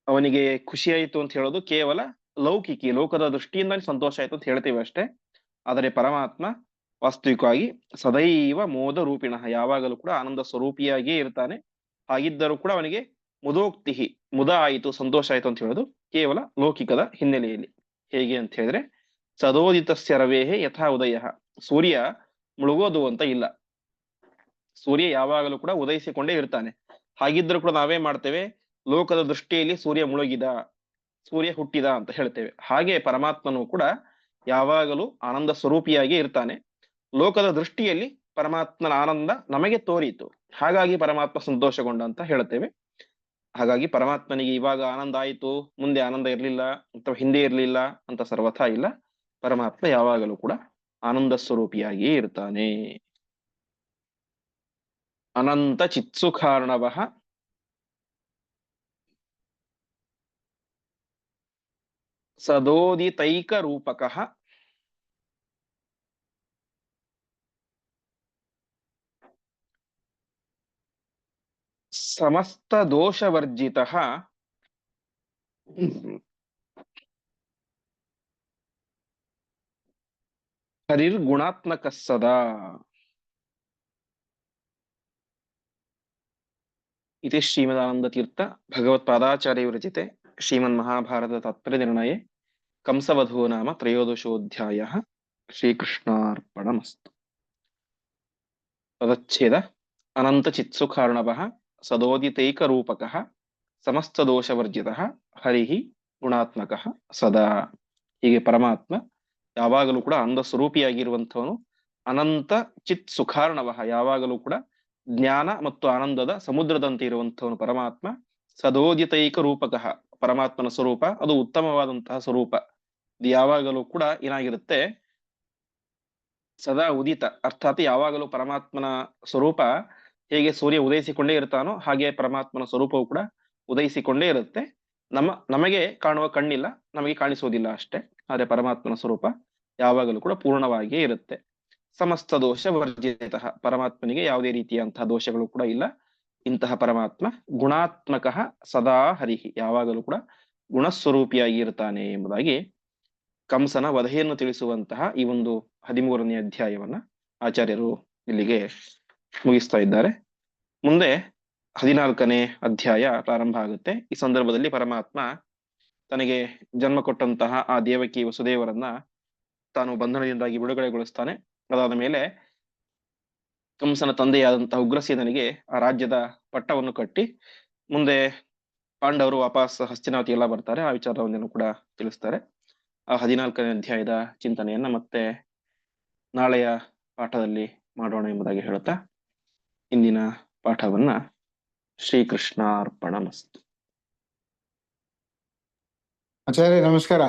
ಅವನಿಗೆ ಖುಷಿಯಾಯಿತು ಅಂತ ಹೇಳೋದು ಕೇವಲ ಲೌಕಿಕಿ, ಲೋಕದ ದೃಷ್ಟಿಯಿಂದ ಸಂತೋಷ ಆಯ್ತು ಅಂತ ಹೇಳ್ತೇವೆ ಅಷ್ಟೇ. ಆದರೆ ಪರಮಾತ್ಮ ವಾಸ್ತವಿಕವಾಗಿ ಸದೈವ ಮೋದ ರೂಪಿಣ ಯಾವಾಗಲೂ ಕೂಡ ಆನಂದ ಸ್ವರೂಪಿಯಾಗಿಯೇ ಇರ್ತಾನೆ. ಹಾಗಿದ್ದರೂ ಕೂಡ ಅವನಿಗೆ ಮುದೋಕ್ತಿಹಿ ಮುದ ಆಯಿತು ಸಂತೋಷ ಆಯಿತು ಅಂತ ಹೇಳೋದು ಕೇವಲ ಲೌಕಿಕದ ಹಿನ್ನೆಲೆಯಲ್ಲಿ. ಹೇಗೆ ಅಂತ ಹೇಳಿದ್ರೆ, ಸದೋದಿತಸ್ಯ ರವೇಹೆ ಯಥಾ ಉದಯ. ಸೂರ್ಯ ಮುಳುಗೋದು ಅಂತ ಇಲ್ಲ. ಸೂರ್ಯ ಯಾವಾಗಲೂ ಕೂಡ ಉದಯಿಸಿಕೊಂಡೇ ಇರ್ತಾನೆ. ಹಾಗಿದ್ರೂ ಕೂಡ ನಾವೇ ಮಾಡ್ತೇವೆ, ಲೋಕದ ದೃಷ್ಟಿಯಲ್ಲಿ ಸೂರ್ಯ ಮುಳುಗಿದ, ಸೂರ್ಯ ಹುಟ್ಟಿದ ಅಂತ ಹೇಳ್ತೇವೆ. ಹಾಗೆ ಪರಮಾತ್ಮನು ಕೂಡ ಯಾವಾಗಲೂ ಆನಂದ ಸ್ವರೂಪಿಯಾಗಿ ಇರ್ತಾನೆ. ಲೋಕದ ದೃಷ್ಟಿಯಲ್ಲಿ ಪರಮಾತ್ಮನ ಆನಂದ ನಮಗೆ ತೋರಿತು. ಹಾಗಾಗಿ ಪರಮಾತ್ಮ ಸಂತೋಷಗೊಂಡ ಅಂತ ಹೇಳುತ್ತೇವೆ. ಹಾಗಾಗಿ ಪರಮಾತ್ಮನಿಗೆ ಇವಾಗ ಆನಂದ ಆಯಿತು, ಮುಂದೆ ಆನಂದ ಇರಲಿಲ್ಲ ಅಥವಾ ಹಿಂದೆ ಇರಲಿಲ್ಲ ಅಂತ ಸರ್ವಥಾ ಇಲ್ಲ. ಪರಮಾತ್ಮ ಯಾವಾಗಲೂ ಕೂಡ ಆನಂದ ಸ್ವರೂಪಿಯಾಗಿಯೇ ಇರ್ತಾನೆ. ಅನಂತ ಚಿತ್ಸುಖಾರ್ಣವಃ. ಸದೋದಿತೈಕ ರೂಪಕಃ समस्तदोषवर्जितः हरिर्गुणात्मक सदा। इति श्रीमदानन्दतीर्थ भगवत्पादाचार्यविरचिते श्रीमन्महाभारततात्पर्यनिर्णये कंसवधो नाम त्रयोदशोऽध्यायः श्रीकृष्णार्पणमस्तु। तदच्छेद अनन्तचित्सुखार्णवः ಸದೋದಿತೈಕ ರೂಪಕಃ ಸಮಸ್ತ ದೋಷವರ್ಜಿತ ಹರಿಹಿ ಗುಣಾತ್ಮಕಃ ಸದಾ ಹೀಗೆ ಪರಮಾತ್ಮ ಯಾವಾಗಲೂ ಕೂಡ ಅಂಧ ಸ್ವರೂಪಿಯಾಗಿರುವಂಥವನು ಅನಂತ ಚಿತ್ ಸುಖಾರ್ಣವ ಯಾವಾಗಲೂ ಕೂಡ ಜ್ಞಾನ ಮತ್ತು ಆನಂದದ ಸಮುದ್ರದಂತೆ ಇರುವಂಥವನು ಪರಮಾತ್ಮ. ಸದೋದಿತೈಕ ರೂಪಕಃ, ಪರಮಾತ್ಮನ ಸ್ವರೂಪ, ಅದು ಉತ್ತಮವಾದಂತಹ ಸ್ವರೂಪ. ಇದು ಯಾವಾಗಲೂ ಕೂಡ ಏನಾಗಿರುತ್ತೆ? ಸದಾ ಉದಿತ, ಅರ್ಥಾತ್ ಯಾವಾಗಲೂ ಪರಮಾತ್ಮನ ಸ್ವರೂಪ ಹೇಗೆ ಸೂರ್ಯ ಉದಯಿಸಿಕೊಂಡೇ ಇರ್ತಾನೋ ಹಾಗೆ ಪರಮಾತ್ಮನ ಸ್ವರೂಪವು ಕೂಡ ಉದಯಿಸಿಕೊಂಡೇ ಇರುತ್ತೆ. ನಮ್ಮ, ನಮಗೆ ಕಾಣುವ ಕಣ್ಣಿಲ್ಲ, ನಮಗೆ ಕಾಣಿಸುವುದಿಲ್ಲ ಅಷ್ಟೇ. ಆದ್ರೆ ಪರಮಾತ್ಮನ ಸ್ವರೂಪ ಯಾವಾಗಲೂ ಕೂಡ ಪೂರ್ಣವಾಗಿಯೇ ಇರುತ್ತೆ. ಸಮಸ್ತ ದೋಷ ವರ್ಜಿತ. ಪರಮಾತ್ಮನಿಗೆ ಯಾವುದೇ ರೀತಿಯಂತಹ ದೋಷಗಳು ಕೂಡ ಇಲ್ಲ. ಇಂತಹ ಪರಮಾತ್ಮ ಗುಣಾತ್ಮಕ ಸದಾ ಹರಿಹಿ. ಯಾವಾಗಲೂ ಕೂಡ ಗುಣಸ್ವರೂಪಿಯಾಗಿ ಇರ್ತಾನೆ ಎಂಬುದಾಗಿ ಕಂಸನ ವಧೆಯನ್ನು ತಿಳಿಸುವಂತಹ ಈ ಒಂದು ಹದಿಮೂರನೇ ಅಧ್ಯಾಯವನ್ನ ಆಚಾರ್ಯರು ಇಲ್ಲಿಗೆ ಮುಗಿಸ್ತಾ ಇದ್ದಾರೆ. ಮುಂದೆ ಹದಿನಾಲ್ಕನೇ ಅಧ್ಯಾಯ ಪ್ರಾರಂಭ ಆಗುತ್ತೆ. ಈ ಸಂದರ್ಭದಲ್ಲಿ ಪರಮಾತ್ಮ ತನಗೆ ಜನ್ಮ ಕೊಟ್ಟಂತಹ ಆ ದೇವಕಿ ವಸುದೇವರನ್ನ ತಾನು ಬಂಧನದಿಂದಾಗಿ ಬಿಡುಗಡೆಗೊಳಿಸ್ತಾನೆ. ಅದಾದ ಮೇಲೆ ಕಂಸನ ತಂದೆಯಾದಂತಹ ಉಗ್ರಸೇನನಿಗೆ ಆ ರಾಜ್ಯದ ಪಟ್ಟವನ್ನು ಕಟ್ಟಿ, ಮುಂದೆ ಪಾಂಡವರು ವಾಪಸ್ ಹಸ್ತಿನಾವತಿ ಎಲ್ಲ ಬರ್ತಾರೆ. ಆ ವಿಚಾರವನ್ನು ಕೂಡ ತಿಳಿಸ್ತಾರೆ. ಆ ಹದಿನಾಲ್ಕನೇ ಅಧ್ಯಾಯದ ಚಿಂತನೆಯನ್ನ ಮತ್ತೆ ನಾಳೆಯ ಪಾಠದಲ್ಲಿ ಮಾಡೋಣ ಎಂಬುದಾಗಿ ಹೇಳುತ್ತಾ ಇಂದಿನ ಪಾಠವನ್ನ ಶ್ರೀಕೃಷ್ಣಾರ್ಪಣ ಮಸ್ತು ಆಚಾರ್ಯ ನಮಸ್ಕಾರ.